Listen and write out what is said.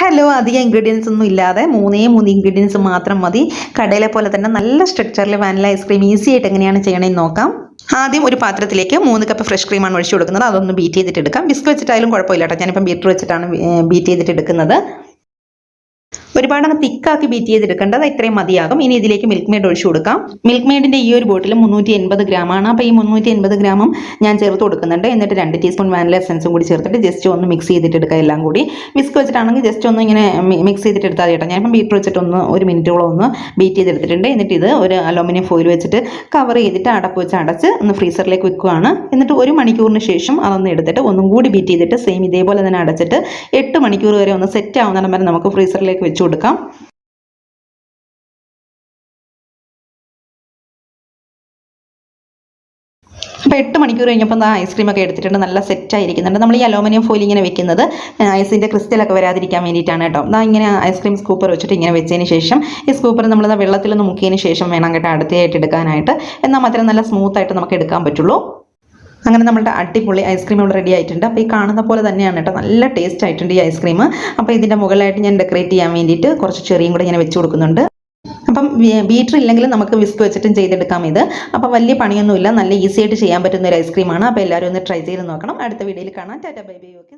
Hello അധികം ingredients ഒന്നും ഇല്ലാതെ മൂന്നേ മൂന്ന് ഇൻഗ്രീഡിയൻസ് മാത്രം മതി. കടയിലെ പോലെ തന്നെ നല്ല സ്ട്രക്ചറിൽ വാനില ഐസ്ക്രീം ഈസി ആയിട്ട് എങ്ങനെയാണ് ചെയ്യണമെന്ന് നോക്കാം. ആദ്യം ഒരു പാത്രത്തിലേക്ക് മൂന്ന് കപ്പ് ഫ്രഷ് ക്രീമാണ് ഒഴിച്ചു കൊടുക്കുന്നത്. അതൊന്ന് ബീറ്റ് ചെയ്തിട്ട് എടുക്കാം. ബിസ്ക് വെച്ചിട്ടായാലും കുഴപ്പമില്ല കേട്ടോ. ഞാനിപ്പം ബീറ്റർ വെച്ചിട്ടാണ് ബീറ്റ് ചെയ്തിട്ട് എടുക്കുന്നത്. ഒരുപാട് അങ്ങ് തിക്കാക്കി ബീറ്റ് ചെയ്തെടുക്കേണ്ടത് ഇത്രയും മതിയാകും. ഇനി ഇതിലേക്ക് മിൽക്ക് മെയ്ഡ് ഒഴിച്ചു കൊടുക്കാം. മിൽക്ക് മെയ്ഡിന്റെ ഈ ഒരു ബോട്ടിൽ മുന്നൂറ്റി എൺപത് ഗ്രാമാണ് അപ്പോൾ ഈ മുന്നൂറ്റി എൺപത് ഗ്രാമും ഞാൻ ചേർത്ത് കൊടുക്കുന്നുണ്ട്. എന്നിട്ട് രണ്ട് ടീസ്പൂൺ വാനില എസൻസും കൂടി ചേർത്തിട്ട് ജസ്റ്റ് ഒന്ന് മിക്സ് ചെയ്തിട്ട് എടുക്കുക എല്ലാം കൂടി. വിസ്ക് വെച്ചിട്ടാണെങ്കിൽ ജസ്റ്റ് ഒന്ന് ഇങ്ങനെ മിക്സ് ചെയ്തിട്ട് എടുത്താൽ കേട്ടോ. ഞാനിപ്പം ബീറ്റർ വെച്ചിട്ട് ഒന്ന് ഒരു മിനിറ്റോളം ഒന്ന് ബീറ്റ് ചെയ്തെടുത്തിട്ടുണ്ട്. എന്നിട്ട് ഇത് ഒരു അലുമിനിയം ഫോയിൽ വെച്ചിട്ട് കവർ ചെയ്തിട്ട് അടപ്പ് വെച്ച് അടച്ച് ഒന്ന് ഫ്രീസറിലേക്ക് വെക്കുകയാണ് എന്നിട്ട് ഒരു മണിക്കൂറിന് ശേഷം അതൊന്ന് എടുത്തിട്ട് ഒന്നും കൂടി ബീറ്റ് ചെയ്തിട്ട് സെയിം ഇതേപോലെ തന്നെ അടച്ചിട്ട് എട്ട് മണിക്കൂർ വരെ ഒന്ന് സെറ്റ് ആവുന്നിടം വരെ നമുക്ക് ഫ്രീസറിലേക്ക് വെച്ച് കൊടുക്കാം. അപ്പോൾ എട്ട് മണിക്കൂർ കഴിഞ്ഞപ്പോൾ ആ ഐസ്ക്രീം ഒക്കെ എടുത്തിട്ടുണ്ട്. നല്ല സെറ്റ് ആയിരിക്കുന്നുണ്ട്. നമ്മൾ ഈ അലോമിനിയം ഫോയിൽ ഇങ്ങനെ വെക്കുന്നത് ഐസിന്റെ ക്രിസ്റ്റലൊക്കെ വരാതിരിക്കാൻ വേണ്ടിയിട്ടാണ് കേട്ടോ. ദാ ഇങ്ങനെ ഐസ്ക്രീം സ്കൂപ്പർ വെച്ചിട്ട് ഇങ്ങനെ വെച്ചതിന് ശേഷം ഈ സ്കൂപ്പർ നമ്മൾ വെള്ളത്തിൽ വെള്ളത്തിലൊന്ന് മുക്കിയതിന് ശേഷം വേണം കേട്ടോ അടുത്തയായിട്ട് എടുക്കാനായിട്ട്. എന്നാൽ മാത്രമേ നല്ല സ്മൂത്ത് ആയിട്ട് നമുക്ക് എടുക്കാൻ പറ്റുള്ളൂ. അങ്ങനെ നമ്മളുടെ അടിപൊളി ഐസ്ക്രീം ഇവിടെ റെഡി ആയിട്ടുണ്ട്. അപ്പോൾ ഈ കാണുന്ന പോലെ തന്നെയാണ് കേട്ടോ. നല്ല ടേസ്റ്റ് ആയിട്ടുണ്ട് ഈ ഐസ്ക്രീം അപ്പോൾ ഇതിന്റെ മുകളിലായിട്ട് ഞാൻ ഡെക്കറേറ്റ് ചെയ്യാൻ വേണ്ടിയിട്ട് കുറച്ച് ചെറിയും കൂടെ ഇങ്ങനെ വെച്ച് കൊടുക്കുന്നുണ്ട്. അപ്പം ബീറ്റർ ഇല്ലെങ്കിൽ നമുക്ക് വിസ്ക് വെച്ചിട്ടും ചെയ്തെടുക്കാം ഇത്. അപ്പോൾ വലിയ പണിയൊന്നുമില്ല. നല്ല ഈസി ആയിട്ട് ചെയ്യാൻ പറ്റുന്ന ഒരു ഐസ്ക്രീമാണ് അപ്പോൾ എല്ലാവരും ഒന്ന് ട്രൈ ചെയ്ത് നോക്കണം. അടുത്ത വീഡിയോയിൽ കാണാം. Tata bye bye. ഓക്കെ